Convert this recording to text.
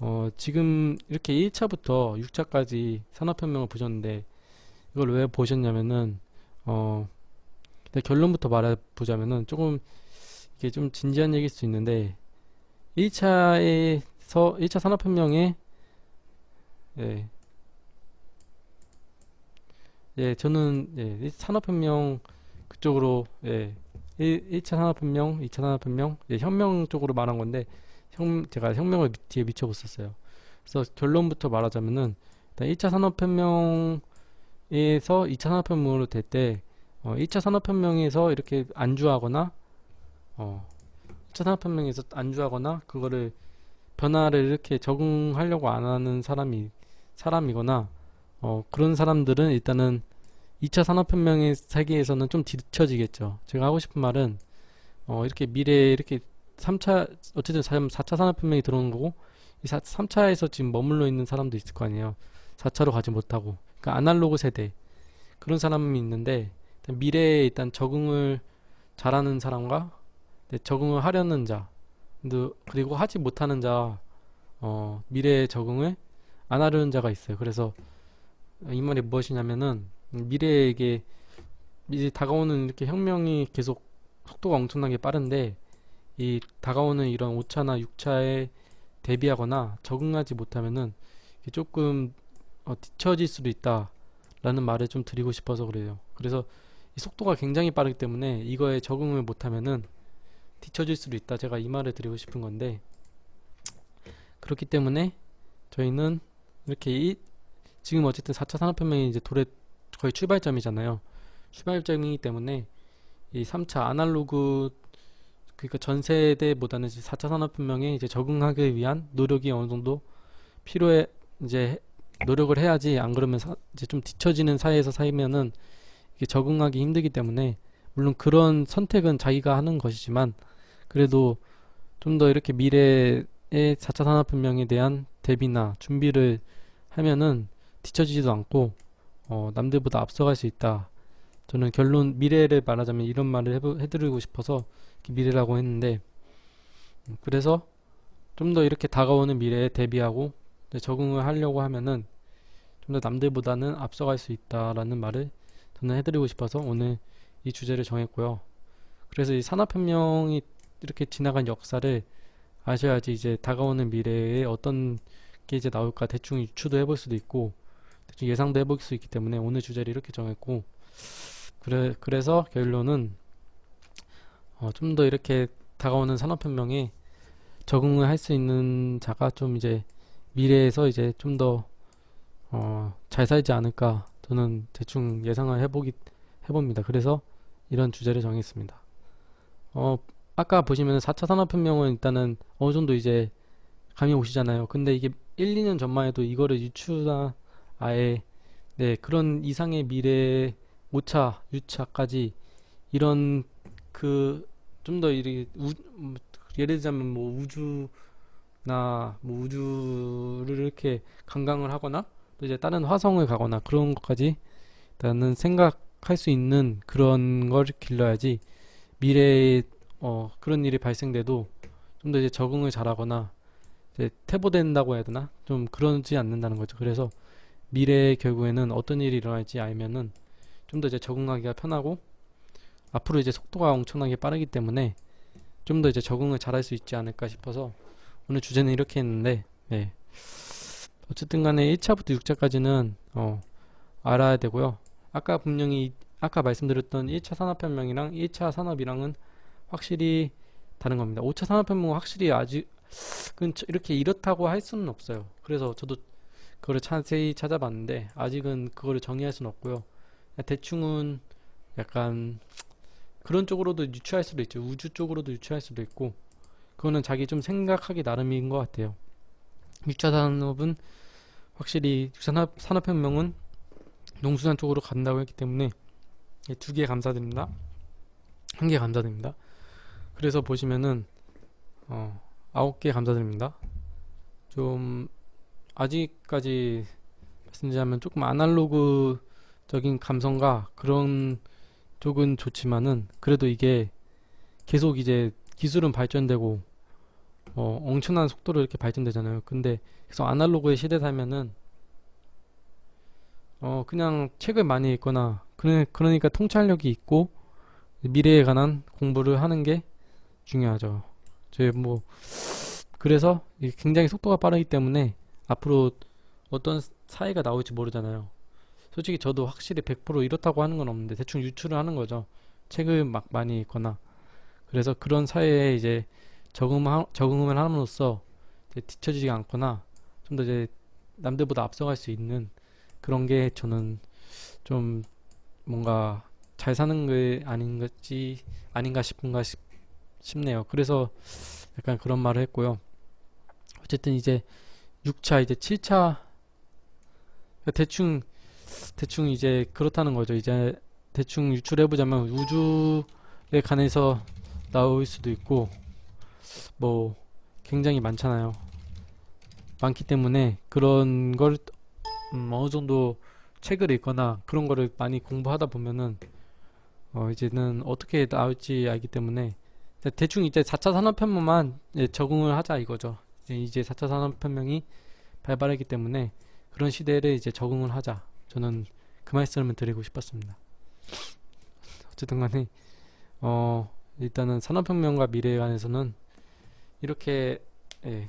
어, 지금 이렇게 1차부터 6차까지 산업혁명을 보셨는데 이걸 왜 보셨냐면은 어, 일단 결론부터 말해보자면은 조금 이게 좀 진지한 얘기일 수 있는데 1차에서 1차 산업혁명에 예, 예, 저는 예, 이 산업혁명 그쪽으로 예, 1, 차 산업혁명, 2차 산업혁명, 예, 혁명 쪽으로 말한 건데 혁, 제가 혁명을 밑- 뒤에 미쳐봤었어요. 그래서 결론부터 말하자면은 일단 1차 산업혁명에서 2차 산업혁명으로 될 때 어, 1차 산업혁명에서 이렇게 안주하거나 어, 2차 산업혁명에서 안주하거나 그거를 변화를 이렇게 적응하려고 안 하는 사람이 사람이거나 어, 그런 사람들은 일단은 2차 산업혁명의 세계에서는 좀 뒤처지겠죠. 제가 하고 싶은 말은 어, 이렇게 미래에 이렇게 3차 어쨌든 4차 산업혁명이 들어오는 거고 이 3차에서 지금 머물러 있는 사람도 있을 거 아니에요. 4차로 가지 못하고 그러니까 아날로그 세대 그런 사람이 있는데 일단 미래에 일단 적응을 잘하는 사람과 네, 적응을 하려는 자 그리고 하지 못하는 자 어, 미래에 적응을 안 하려는 자가 있어요. 그래서 이 말이 무엇이냐면은 미래에 이게 이제 다가오는 이렇게 혁명이 계속 속도가 엄청나게 빠른데 이 다가오는 이런 5차나 6차에 대비하거나 적응하지 못하면은 조금 어, 뒤처질 수도 있다라는 말을 좀 드리고 싶어서 그래요. 그래서 이 속도가 굉장히 빠르기 때문에 이거에 적응을 못하면은 뒤처질 수도 있다. 제가 이 말을 드리고 싶은 건데 그렇기 때문에 저희는 이렇게 이 지금 어쨌든 4차 산업혁명이 이제 도래 거의 출발점이잖아요. 출발점이기 때문에 이 3차 아날로그 그러니까 전 세대보다는 이제 4차 산업혁명에 이제 적응하기 위한 노력이 어느 정도 필요해 이제 노력을 해야지 안 그러면 사, 이제 좀 뒤처지는 사회에서 살면은 이게 적응하기 힘들기 때문에 물론 그런 선택은 자기가 하는 것이지만 그래도 좀 더 이렇게 미래의 4차 산업혁명에 대한 대비나 준비를 하면은 뒤처지지도 않고 어, 남들보다 앞서갈 수 있다. 저는 결론 미래를 말하자면 이런 말을 해보, 해드리고 싶어서 미래라고 했는데 음, 그래서 좀 더 이렇게 다가오는 미래에 대비하고 적응을 하려고 하면은 좀 더 남들보다는 앞서갈 수 있다라는 말을 저는 해드리고 싶어서 오늘 이 주제를 정했고요. 그래서 이 산업혁명이 이렇게 지나간 역사를 아셔야지 이제 다가오는 미래에 어떤 게 이제 나올까 대충 유추도 해볼 수도 있고 대충 예상도 해볼 수 있기 때문에 오늘 주제를 이렇게 정했고 그래 그래서 결론은 어, 좀 더 이렇게 다가오는 산업혁명에 적응을 할 수 있는 자가 좀 이제 미래에서 이제 좀 더 어, 잘 살지 않을까 저는 대충 예상을 해보기 해봅니다. 그래서 이런 주제를 정했습니다. 어, 아까 보시면 4차 산업혁명은 일단은 어느 정도 이제 감이 오시잖아요. 근데 이게 1, 2년 전만 해도 이거를 유추나 아예 네, 그런 이상의 미래 5차, 6차까지 이런 그 좀 더 이렇게 우, 뭐, 예를 들자면 뭐 우주나 뭐 우주를 이렇게 관광을 하거나 또 이제 다른 화성을 가거나 그런 것까지 일단은 생각할 수 있는 그런 걸 길러야지 미래에 어, 그런 일이 발생돼도 좀 더 이제 적응을 잘하거나 이제 퇴보된다고 해야 되나? 좀 그러지 않는다는 거죠. 그래서 미래에 결국에는 어떤 일이 일어날지 알면은 좀 더 이제 적응하기가 편하고 앞으로 이제 속도가 엄청나게 빠르기 때문에 좀 더 이제 적응을 잘할 수 있지 않을까 싶어서 오늘 주제는 이렇게 했는데 네. 어쨌든 간에 1차부터 6차까지는 어, 알아야 되고요. 아까 분명히 아까 말씀드렸던 1차 산업혁명이랑 1차 산업이랑은 확실히 다른 겁니다. 5차 산업혁명은 확실히 아직 은 이렇게 이렇다고 할 수는 없어요. 그래서 저도 그거를 자세히 찾아봤는데 아직은 그거를 정의할 수는 없고요. 대충은 약간 그런 쪽으로도 유추할 수도 있죠. 우주 쪽으로도 유추할 수도 있고 그거는 자기 좀 생각하기 나름인 것 같아요. 6차 산업은 확실히 6차 산업, 산업혁명은 농수산 쪽으로 간다고 했기 때문에 두 개 감사드립니다. 한 개 감사드립니다. 그래서 보시면은 어, 아홉 개 감사드립니다. 좀 아직까지 말씀드리자면 조금 아날로그적인 감성과 그런 쪽은 좋지만은 그래도 이게 계속 이제 기술은 발전되고 어, 엄청난 속도로 이렇게 발전되잖아요. 근데 계속 아날로그의 시대 살면은 어, 그냥 책을 많이 읽거나 그러, 그러니까 통찰력이 있고 미래에 관한 공부를 하는 게 중요하죠. 제뭐 그래서 굉장히 속도가 빠르기 때문에 앞으로 어떤 사회가 나올지 모르잖아요. 솔직히 저도 확실히 100% 이렇다고 하는 건 없는데 대충 유추를 하는 거죠. 책을 막 많이 읽거나 그래서 그런 사회에 이제 적응하, 적응을 함으로써 뒤처지지 않거나 좀 더 이제 남들보다 앞서갈 수 있는 그런 게 저는 좀 뭔가 잘 사는 게 아닌 것지 아닌가 싶은가 싶, 싶네요. 그래서 약간 그런 말을 했고요. 어쨌든 이제 6차 이제 7차 대충 대충 이제 그렇다는 거죠. 이제 대충 유출해 보자면 우주에 관해서 나올 수도 있고 뭐 굉장히 많잖아요. 많기 때문에 그런 걸 음, 어느 정도 책을 읽거나 그런 거를 많이 공부하다 보면은 어 이제는 어떻게 나올지 알기 때문에 대충 이제 4차 산업혁명만 이제 적응을 하자 이거죠. 이제 이제 4차 산업혁명이 발발하기 때문에 그런 시대를 이제 적응을 하자. 저는 그 말씀을 드리고 싶었습니다. 어쨌든 간에 어 일단은 산업혁명과 미래에 관해서는 이렇게 예,